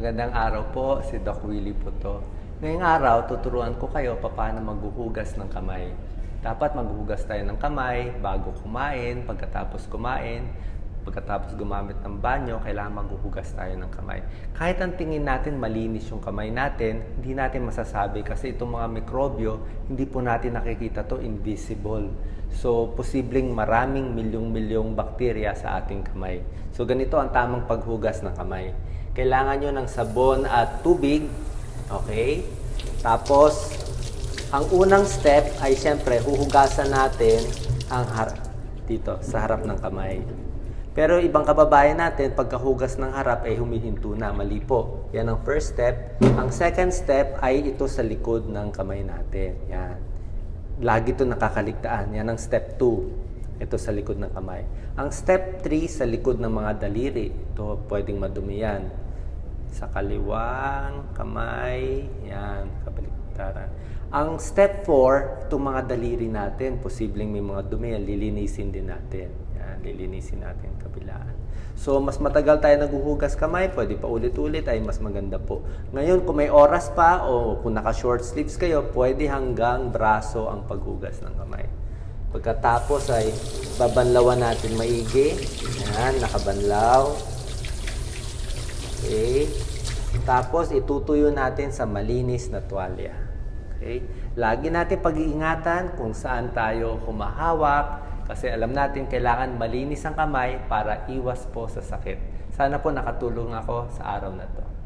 Magandang araw po, si Doc Willie po to. Ngayong araw, tuturuan ko kayo paano maghuhugas ng kamay. Dapat maghuhugas tayo ng kamay bago kumain, pagkatapos kumain, pagkatapos gumamit ng banyo, kailangan maghuhugas tayo ng kamay. Kahit ang tingin natin malinis yung kamay natin, hindi natin masasabi kasi itong mga mikrobyo, hindi po natin nakikita to invisible. So, posibleng maraming milyong-milyong bakterya sa ating kamay. So, ganito ang tamang paghugas ng kamay. Kailangan nyo ng sabon at tubig. Okay? Tapos, ang unang step ay siyempre, huhugasan natin ang har- dito, sa harap ng kamay. Pero ibang kababayan natin, pagkahugas ng harap ay humihinto na, mali po. Yan ang first step. Ang second step ay ito sa likod ng kamay natin. Yan. Lagi ito nakakaligtaan. Yan ang step 2. Ito sa likod ng kamay. Ang step 3 sa likod ng mga daliri. Ito pwedeng madumi yan. Sa kaliwang kamay. Yan. Kabaliktaran. Ang step 4, itong mga daliri natin, posibleng may mga dumi, lilinisin din natin. Yan, lilinisin natin kabilaan. So, mas matagal tayo naghuhugas kamay, pwede pa ulit-ulit, ay mas maganda po. Ngayon, kung may oras pa o kung naka-short sleeves kayo, pwede hanggang braso ang paghugas ng kamay. Pagkatapos ay babanlawan natin maigi. Yan, nakabanlaw. Okay. Tapos itutuyo natin sa malinis na tuwalya. Okay? Lagi natin pag-iingatan kung saan tayo humahawak kasi alam natin kailangan malinis ang kamay para iwas po sa sakit. Sana po nakatulong ako sa araw na to.